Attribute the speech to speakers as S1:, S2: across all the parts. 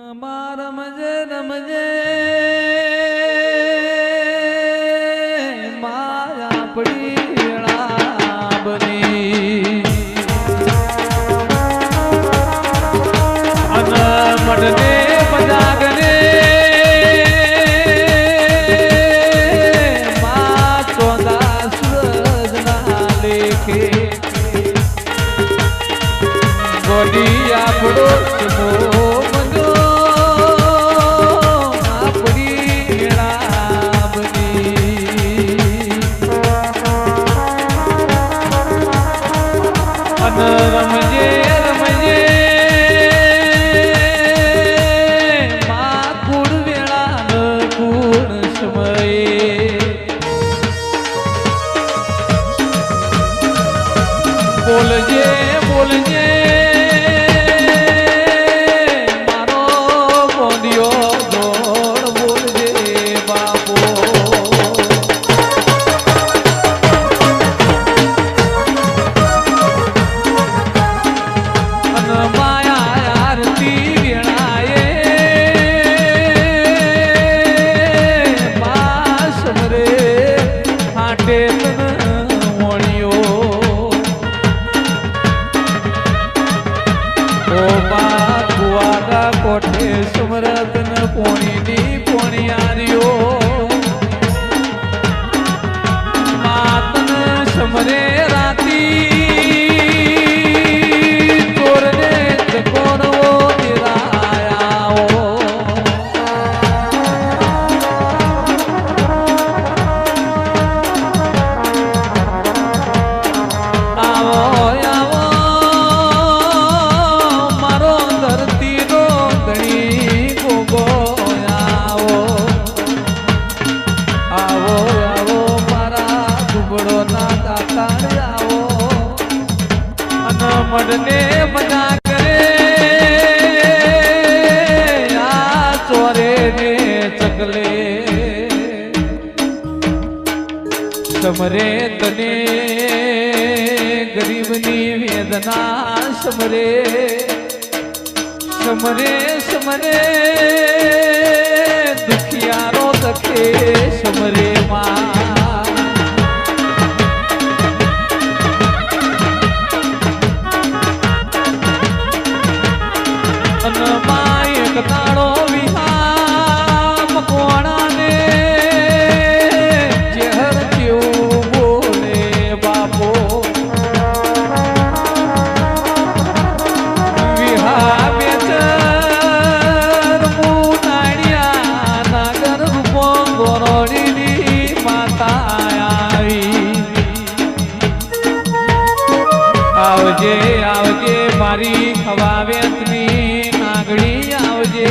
S1: રમજે રમજે સમરે રાતી સમરે તને ગરીબની વેદના સમરે સમરે સમરે દુખિયારો દખે સમરે માં. આવજે આવજે, મારી ખવાવેતની નાગડી આવજે.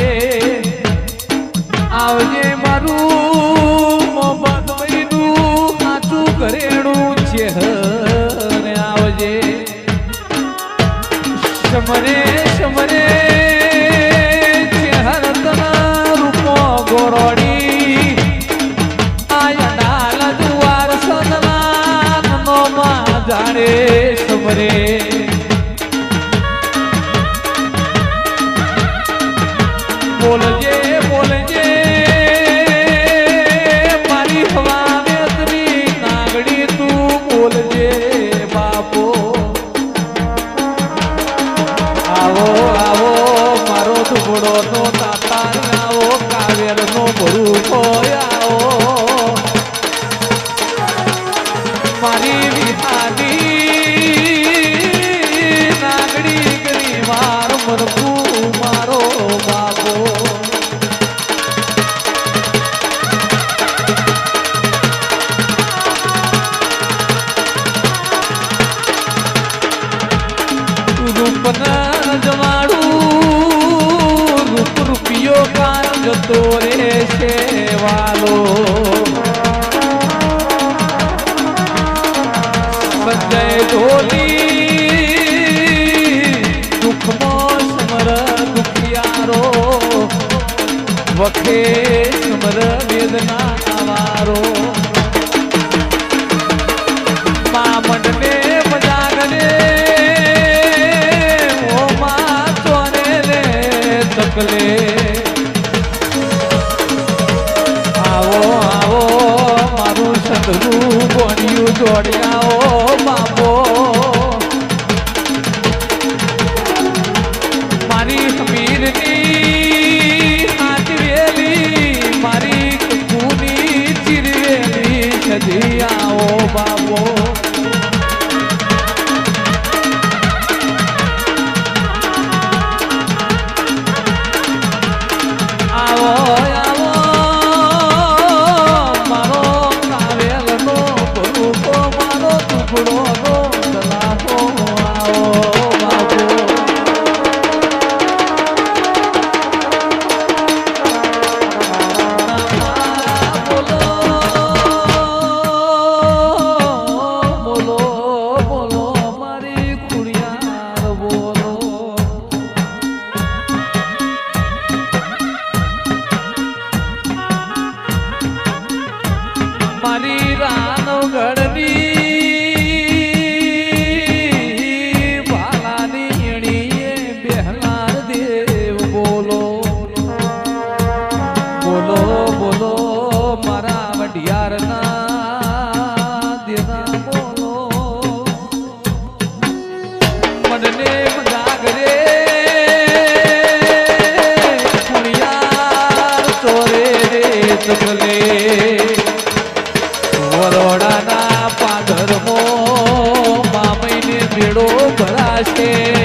S1: આવજે મારું મોહમ્મદ ભાઈનું કરેણું છે ને આવજે. શમરે શમરે ચેહર તના રૂપો ગોરોડી. આયા ડાલ સદના જાણે સમરે ઢોલી દુઃખમો વખે સમર વેદના આવારો મા મંડને ઓમાં ઓ મા ચોરે રે તક એકલે આવો આવો, મારું સદરૂ બન્યું જોડી આવો બાબો મારો કાવેલ નો ભૂકો મારો ટુકડો हंसे